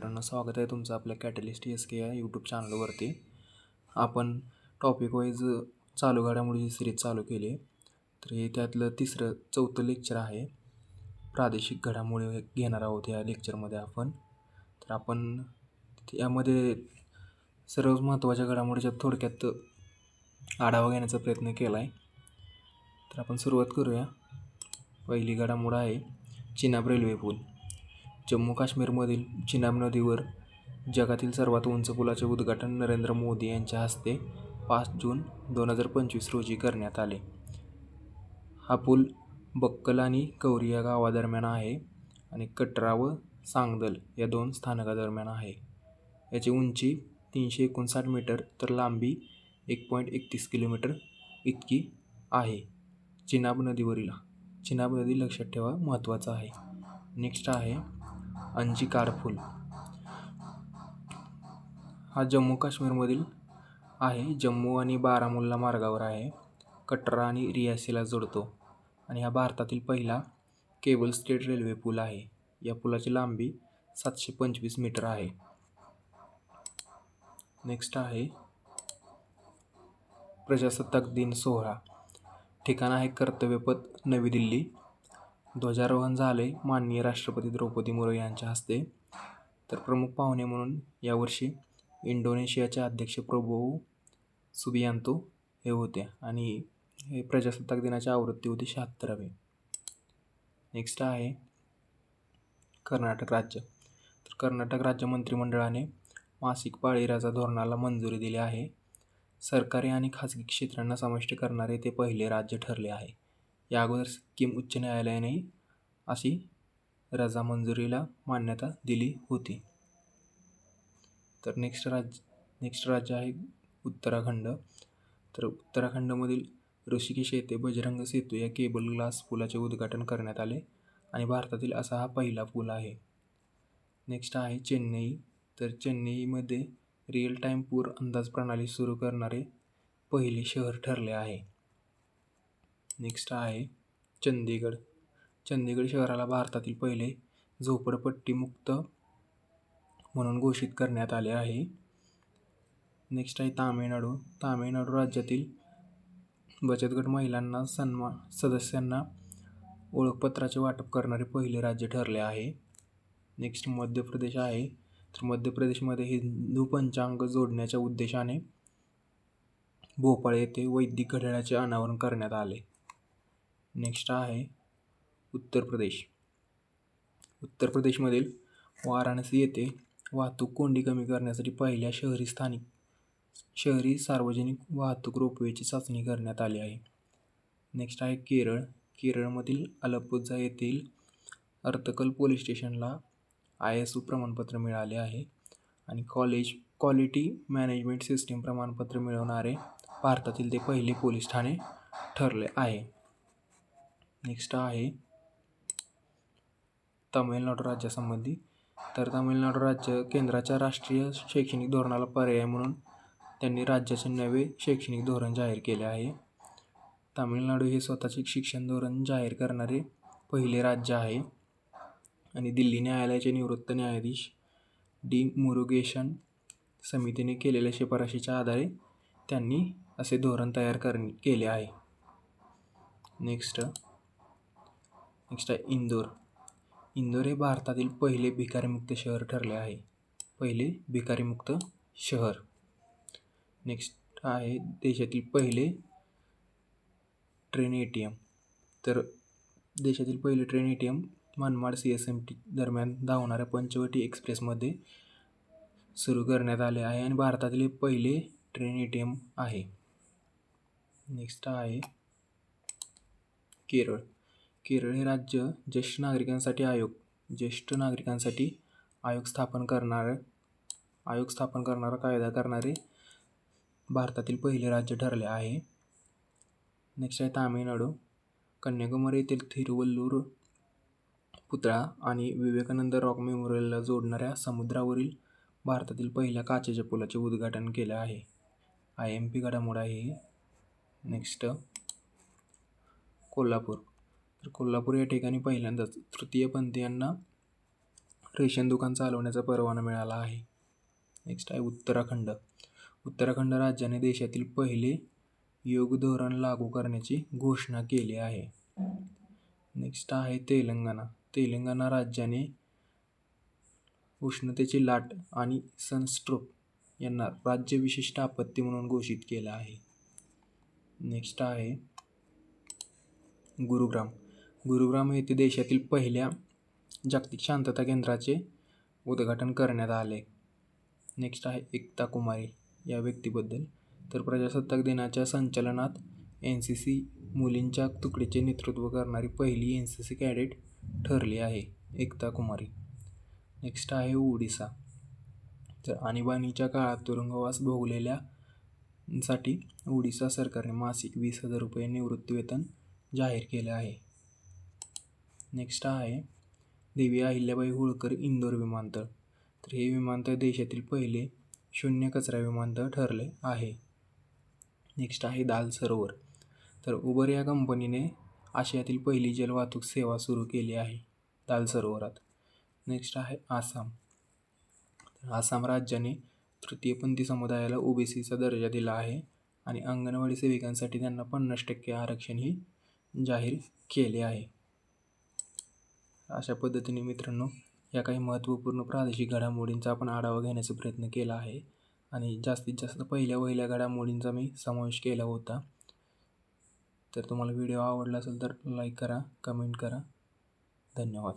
मित्रांनो स्वागत आहे तुमचं आपल्या कॅटलिस्ट एस के या यूट्यूब चॅनलवरती आपण टॉपिक वाईज चालू घडामोडीची सिरीज चालू केली आहे. तर हे त्यातलं तिसरं चौथं लेक्चर आहे. प्रादेशिक घडामोडी घेणार आहोत या लेक्चरमध्ये आपण. तर आपण यामध्ये सर्व महत्त्वाच्या घडामोडीच्या थोडक्यात आढावा घेण्याचा प्रयत्न केला आहे तर आपण सुरुवात करूया. पहिली घडामोड आहे चिनाब रेल्वे पूल. जम्मू काश्मीरमधील चिनाब नदीवर जगातील सर्वात उंच पुलाचे उद्घाटन नरेंद्र मोदी यांच्या हस्ते पाच जून दोन हजार पंचवीस रोजी करण्यात आले. हा पूल बक्कल आणि कौरी या गावादरम्यान आहे आणि कटरा व सांगदल या दोन स्थानकादरम्यान आहे. याची उंची तीनशे एकोणसाठ मीटर तर लांबी एक पॉईंट एकतीस किलोमीटर इतकी आहे. चिनाब नदीवरील चिनाब नदी लक्षात ठेवा महत्त्वाचं आहे. नेक्स्ट आहे अंजिकार फूल. हा जम्मू काश्मीरमधील आहे. जम्मू आणि बारामुल्ला मार्गावर आहे. कटरा आणि रियासीला जोडतो आणि हा भारतातील पहिला केबल स्टेट रेल्वे पूल आहे. या पुलाची लांबी सातशे पंचवीस मीटर आहे. नेक्स्ट आहे प्रजासत्ताक दिन सोहळा. ठिकाण आहे कर्तव्यपथ नवी दिल्ली. ध्वजारोहण झाले माननीय राष्ट्रपती द्रौपदी मुर्मू यांच्या हस्ते. तर प्रमुख पाहुणे म्हणून यावर्षी इंडोनेशियाचे अध्यक्ष प्रभू सुबियांतो हे होते आणि हे प्रजासत्ताक दिनाची आवृत्ती होती शहात्तरावी. नेक्स्ट आहे कर्नाटक राज्य. तर कर्नाटक राज्य मंत्रिमंडळाने मासिक पाळीराजा धोरणाला मंजुरी दिली आहे. सरकारी आणि खाजगी क्षेत्रांना समाविष्ट करणारे ते पहिले राज्य ठरले आहे. या अगोदर सिक्कीम उच्च न्यायालयाने अशी रजा मंजुरीला मान्यता दिली होती. तर नेक्स्ट राज्य नेक्स्ट राज्य आहे उत्तराखंड. तर उत्तराखंडमधील ऋषिकेश येथे बजरंग सेतू या केबल ग्लास पुलाचे उद्घाटन करण्यात आले आणि भारतातील असा हा पहिला पूल आहे. नेक्स्ट आहे चेन्नई. तर चेन्नईमध्ये रिअल टाईम पूर अंदाज प्रणाली सुरू करणारे पहिले शहर ठरले आहे. नेक्स्ट आहे चंदीगड. चंदीगड शहराला भारतातील पहिले झोपडपट्टीमुक्त म्हणून घोषित करण्यात आले आहे. नेक्स्ट आहे तामिळनाडू. तामिळनाडू राज्यातील बचत गट महिलांना सन्मान सदस्यांना ओळखपत्राचे वाटप करणारे पहिले राज्य ठरले आहे. नेक्स्ट मध्य प्रदेश आहे. तर मध्य प्रदेशमध्ये हिंदू पंचांग जोडण्याच्या उद्देशाने भोपाळ येथे वैदिक घड्याळाचे अनावरण करण्यात आले. नेक्स्ट आहे उत्तर प्रदेश. उत्तर प्रदेशमधील वाराणसी येथे वाहतूक कोंडी कमी करण्यासाठी पहिल्या शहरी स्थानिक शहरी सार्वजनिक वाहतूक रोपवेची चाचणी करण्यात आली आहे. नेक्स्ट आहे केरळ. केरळमधील अलपुझा येथील अर्थकल पोलीस स्टेशनला आय एस ओ प्रमाणपत्र मिळाले आहे आणि कॉलेज क्वालिटी मॅनेजमेंट सिस्टीम प्रमाणपत्र मिळवणारे भारतातील ते पहिले पोलीस ठाणे ठरले आहे. नेक्स्ट आहे तामिळनाडू राज्यासंबंधी. तर तामिळनाडू राज्य केंद्राच्या राष्ट्रीय शैक्षणिक धोरणाला पर्याय म्हणून त्यांनी राज्याचे नवे शैक्षणिक धोरण जाहीर केले आहे. तामिळनाडू हे स्वतःचे शिक्षण धोरण जाहीर करणारे पहिले राज्य आहे. आणि दिल्ली न्यायालयाचे निवृत्त न्यायाधीश डी. मुरुगेशन समितीने केलेल्या शिफारशीच्या आधारे त्यांनी असे धोरण तयार कर केले आहे. नेक्स्ट. नेक्स्ट आहे इंदोर. इंदोर हे भारतातील पहिले भिकारीमुक्त शहर ठरले आहे. पहिले भिकारीमुक्त शहर. नेक्स्ट आहे देशातील पहिले ट्रेन ए टी एम तर देशातील पहिले train A T M Manmad C S M T दरम्यान धावणाऱ्या पंचवटी एक्सप्रेसमध्ये सुरू करण्यात आले आहे आणि भारतातील पहिले ट्रेन ए टी एम आहे. नेक्स्ट आहे केरळ. केरळ हे राज्य ज्येष्ठ नागरिकांसाठी आयोग ज्येष्ठ नागरिकांसाठी आयोग स्थापन करणारं आयोग स्थापन करणारा कायदा करणारे भारतातील पहिले राज्य ठरले आहे. नेक्स्ट आहे तामिळनाडू. कन्याकुमारी येथील थिरुवल्लूर पुतळा आणि विवेकानंद रॉक मेमोरियलला जोडणाऱ्या समुद्रावरील भारतातील पहिल्या काचेच्या पुलाचे उद्घाटन केलं आहे. आय एम पी घडामोड आहे नेक्स्ट कोल्हापूर. तर कोल्हापूर या ठिकाणी पहिल्यांदाच तृतीयपंथीयांना रेशन दुकान चालवण्याचा परवाना मिळाला आहे. नेक्स्ट आहे उत्तराखंड. उत्तराखंड राज्याने देशातील पहिले योग धोरण लागू करण्याची घोषणा केली आहे. नेक्स्ट आहे तेलंगणा. तेलंगणा राज्याने उष्णतेची लाट आणि सनस्ट्रोक यांना राज्य विशिष्ट आपत्ती म्हणून घोषित केलं आहे. नेक्स्ट आहे गुरुग्राम. गुरुग्राम येथे देशातील पहिल्या जागतिक शांतता केंद्राचे उद्घाटन करण्यात आले. नेक्स्ट आहे एकता कुमारी या व्यक्तीबद्दल. तर प्रजासत्ताक दिनाच्या संचलनात एन सी सी मुलींच्या तुकडीचे नेतृत्व करणारी पहिली एन सी सी कॅडेट ठरली आहे एकता कुमारी. नेक्स्ट आहे ओडिसा. तर आणीबाणीच्या काळात तुरुंगवास भोगलेल्या साठी ओडिसा सरकारने मासिक वीस हजार रुपये निवृत्तीवेतन जाहीर केले आहे. नेक्स्ट आहे देवी अहिल्याबाई होळकर इंदोर विमानतळ. तर हे विमानतळ देशातील पहिले शून्य कचरा विमानतळ ठरले आहे. नेक्स्ट आहे दाल सरोवर. तर उबर या कंपनीने आशियातील पहिली जलवाहतूक सेवा सुरू केली आहे दाल सरोवरात. नेक्स्ट आहे आसाम. तर आसाम राज्याने तृतीयपंथी समुदायाला ओबीसीचा दर्जा दिला आहे आणि अंगणवाडी सेविकांसाठी त्यांना पन्नास टक्के आरक्षणही जाहीर केले आहे. अशा पद्धतीने मित्रांनो या काही महत्त्वपूर्ण प्रादेशिक घडामोडींचा आपण आढावा घेण्याचा प्रयत्न केला आहे. आणि जास्तीत जास्त पहिल्या पहिल्या घडामोडींचा मी समावेश केला होता. तर तुम्हाला व्हिडिओ आवडला असेल तर लाईक करा कमेंट करा. धन्यवाद.